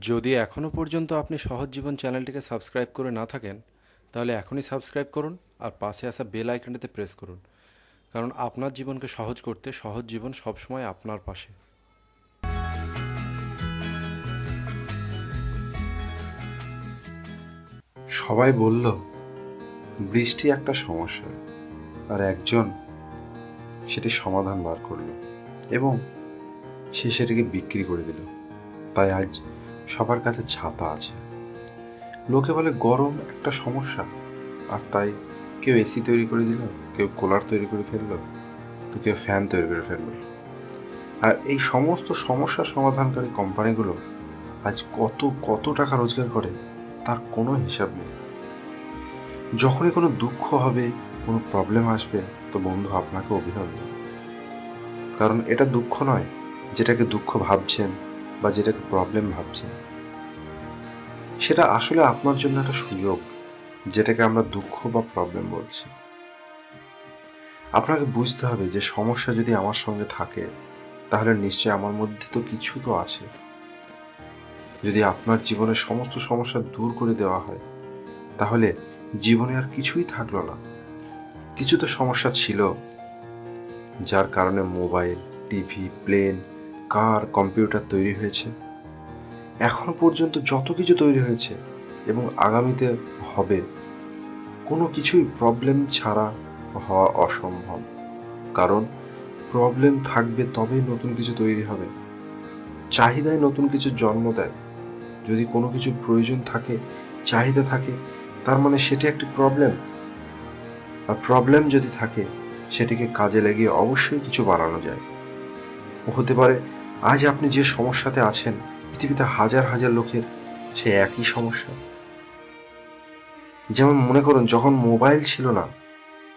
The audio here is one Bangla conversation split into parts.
যদি এখনও পর্যন্ত আপনি সহজ জীবন চ্যানেলটিকে সাবস্ক্রাইব করে না থাকেন, তাহলে এখনই সাবস্ক্রাইব করুন আর পাশে আসা বেল আইকনটিতে প্রেস করুন, কারণ আপনার জীবনকে সহজ করতে সহজ জীবন সবসময় আপনার পাশে। সবাই বলল, বৃষ্টি একটা সমস্যা, আর একজন সেটি সমাধান বার করল এবং সে সেটিকে বিক্রি করে দিল। তাই আজ সবার কাছে ছাতা আছে। লোকে বলে গরম একটা সমস্যা। আর তাই কেউ এসি তৈরি করে দিল, কেউ কুলার তৈরি করে ফেলল, তো কেউ ফ্যান তৈরি করে ফেলল। আর এই সমস্ত সমস্যা সমাধানকারী কোম্পানিগুলো আজ কত কত টাকা রোজগার করে তার কোনো হিসাব নেই। যখনই কোনো দুঃখ হবে, কোনো প্রবলেম আসবে, তো বন্ধু আপনাকে অভিনন্দন। কারণ এটা দুঃখ নয়, যেটাকে দুঃখ ভাবছেন বা যেটাকে প্রবলেম ভাবছেন সেটা আসলে আপনার জন্য একটা সুযোগ, যেটাকে আমরা দুঃখ বা প্রবলেম বলছি। আপনাকে বুঝতে হবে যে সমস্যা যদি আমার সঙ্গে থাকে, তাহলে নিশ্চয়ই আমার মধ্যে তো কিছু তো আছে। যদি আপনার জীবনের সমস্ত সমস্যা দূর করে দেওয়া হয়, তাহলে জীবনে আর কিছুই থাকল না। কিছু তো সমস্যা ছিল, যার কারণে mobile, TV plane car computer তৈরি হয়েছে? এখনও পর্যন্ত যত কিছু তৈরি হয়েছে এবং আগামীতে হবে, কোনো কিছুই প্রবলেম ছাড়া হওয়া অসম্ভব। কারণ প্রবলেম থাকবে তবেই নতুন কিছু তৈরি হবে। চাহিদায় নতুন কিছু জন্ম দেয়। যদি কোনো কিছু প্রয়োজন থাকে, চাহিদা থাকে, তার মানে সেটি একটি প্রবলেম আর প্রবলেম যদি থাকে, সেটিকে কাজে লাগিয়ে অবশ্যই কিছু বানানো যায়। হতে পারে আজ আপনি যে সমস্যাতে আছেন, পৃথিবীতে হাজার হাজার লোকের সে একই সমস্যা। যেমন মনে করুন, যখন মোবাইল ছিল না,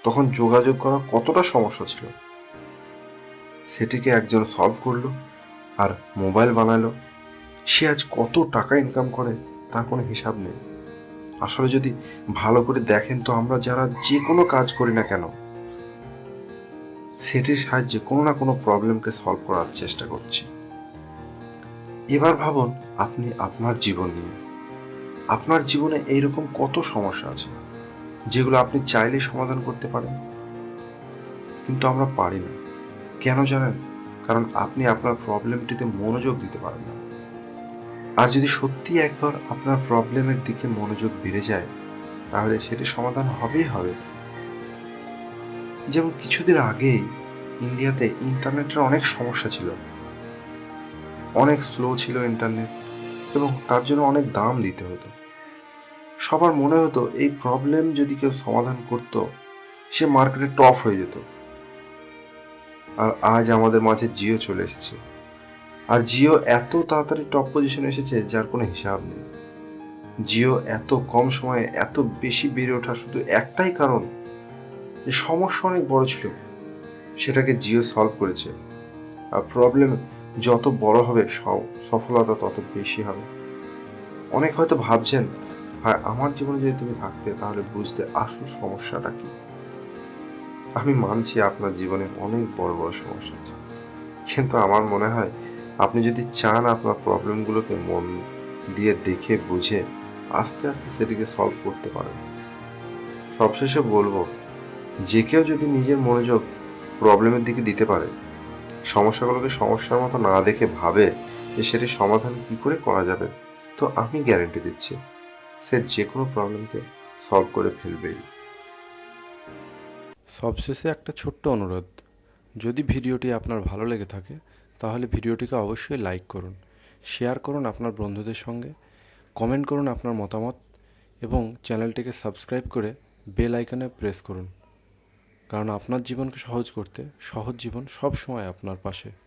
তখন যোগাযোগ করা কতটা সমস্যা ছিল। সেটিকে একজন সলভ করল আর মোবাইল বানালো। সে আজ কত টাকা ইনকাম করে, তার কোনো হিসাব নেই। আসলে যদি ভালো করে দেখেন, তো আমরা যারা যে কোনো কাজ করি না কেন, সেটির সাহায্যে কোনো না কোনো প্রবলেমকে সলভ করার চেষ্টা করছি। এবার ভাবুন আপনি আপনার জীবন নিয়ে। আপনার জীবনে এইরকম কত সমস্যা আছে, যেগুলো আপনি চাইলে সমাধান করতে পারেন? কিন্তু আমরা পারি না। কেন জানেন? কারণ আপনি আপনার প্রবলেমটিতে মনোযোগ দিতে পারেন না। আর যদি সত্যি একবার আপনার প্রবলেমের দিকে মনোযোগ বেড়ে যায়, তাহলে সেটি সমাধান হবেই হবে। যেমন কিছুদিন আগেই ইন্ডিয়াতে ইন্টারনেটের অনেক সমস্যা ছিল। অনেক স্লো ছিল ইন্টারনেট এবং তার জন্য অনেক দাম দিতে হতো। সবার মনে হতো, এই প্রবলেম যদি কেউ সমাধান করত, সে মার্কেটে টপ হয়ে যেত। আর আজ আমাদের মাঝে জিও চলে এসেছে। আর জিও এত তাড়াতাড়ি টপ পজিশনে এসেছে, যার কোনো হিসাব নেই। জিও এত কম সময়ে এত বেশি বেড়ে ওঠা শুধু একটাই কারণ, যে সমস্যা অনেক বড় ছিল। সেটাকে জিও সলভ করেছে। আর প্রবলেম যত বড় হবে সফলতা তত বেশি হবে। অনেক হয়তো ভাবছেন হ্যাঁ আমার জীবনে যদি তুমি থাকতে, তাহলে বুঝতে আসল সমস্যাটা কি? আমি মানছি আপনার জীবনে অনেক বড় বড় সমস্যা আছে। কিন্তু আমার মনে হয়, আপনি যদি চান আপনার প্রবলেমগুলোকে মন দিয়ে দেখে, বুঝে, আস্তে আস্তে সেটিকে সলভ করতে পারেন। সবশেষে বলব, যে কেউ যদি নিজের মনোযোগ প্রবলেমের দিকে দিতে পারে সমস্যাগুলোকে সমস্যার মতো না দেখে ভাবে যে সেটি সমাধান কি করে করা যাবে, তো আমি গ্যারেন্টি দিচ্ছি সে যে কোনো প্রবলেমকে সলভ করে ফেলবেই। সবশেষে একটা ছোট্ট অনুরোধ। যদি ভিডিওটি আপনার ভালো লেগে থাকে, তাহলে ভিডিওটিকে অবশ্যই লাইক করুন শেয়ার করুন আপনার বন্ধুদের সঙ্গে কমেন্ট করুন আপনার মতামত এবং চ্যানেলটিকে সাবস্ক্রাইব করে বেল আইকনে প্রেস করুন। কারণ আপনার জীবনকে সহজ করতে সহজ জীবন সব সময় আপনার পাশে।